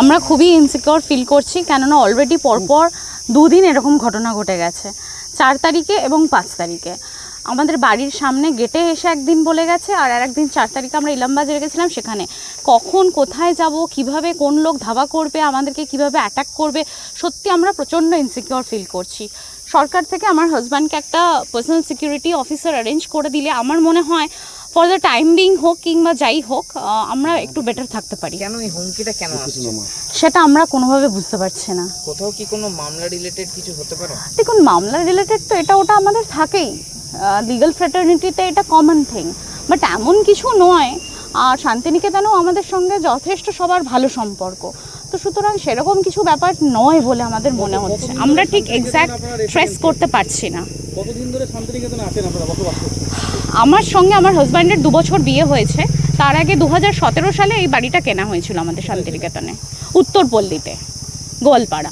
আমরা খুবই insecure feel করছি, কেননা অলরেডি পরপর দুদিন এরকম ঘটনা ঘটে গেছে। চার তারিখে এবং পাঁচ তারিখে। আমাদের বাড়ির সামনে গেটে এসে একদিন বলে গেছে, আর আর একদিন চার তারিখে আমরা ইলামবাজারে গেছিলাম, সেখানে কখন, কোথায় যাব, কীভাবে, কোন লোক ধাবা করবে, আমাদেরকে কীভাবে অ্যাটাক করবে, সত্যি আমরা প্রচণ্ড ইনসিকিওর ফিল করছি। সরকার থেকে আমার হাজব্যান্ডকে একটা পার্সোনাল সিকিউরিটি অফিসার অ্যারেঞ্জ করে দিলে আমার মনে হয় ফর দ্য টাইম বিং হোক কিংবা যাই হোক আমরা একটু বেটার থাকতে পারি। কেন এই হুমকিটা কেন আসছে? সেটা আমরা কোনোভাবে বুঝতে পারছি না। কোথাও কি কোনো মামলা রিলেটেড কিছু হতে পারে? দেখুন মামলা রিলেটেড তো এটা ওটা আমাদের থাকেই। লিগাল ফ্র্যাটার্নিটিতে এটা কমন থিং বাট এমন কিছু নয় আর শান্তিনিকেতনেও আমাদের সঙ্গে যথেষ্ট সবার ভালো সম্পর্ক। তো সুতরাং সেরকম কিছু ব্যাপার নয় বলে আমাদের মনে হচ্ছে। আমরা ঠিক এক্স্যাক্ট ট্রেস করতে পারছি না। কতদিন ধরে শান্তিনিকেতনে আছেন আপনারা বসবাস করছেন? আমার সঙ্গে আমার হাজব্যান্ডের দু বছর বিয়ে হয়েছে। তার আগে দু হাজার সতেরো সালে এই বাড়িটা কেনা হয়েছিল আমাদের শান্তিনিকেতনে। উত্তরপল্লীতে, গোয়ালপাড়া।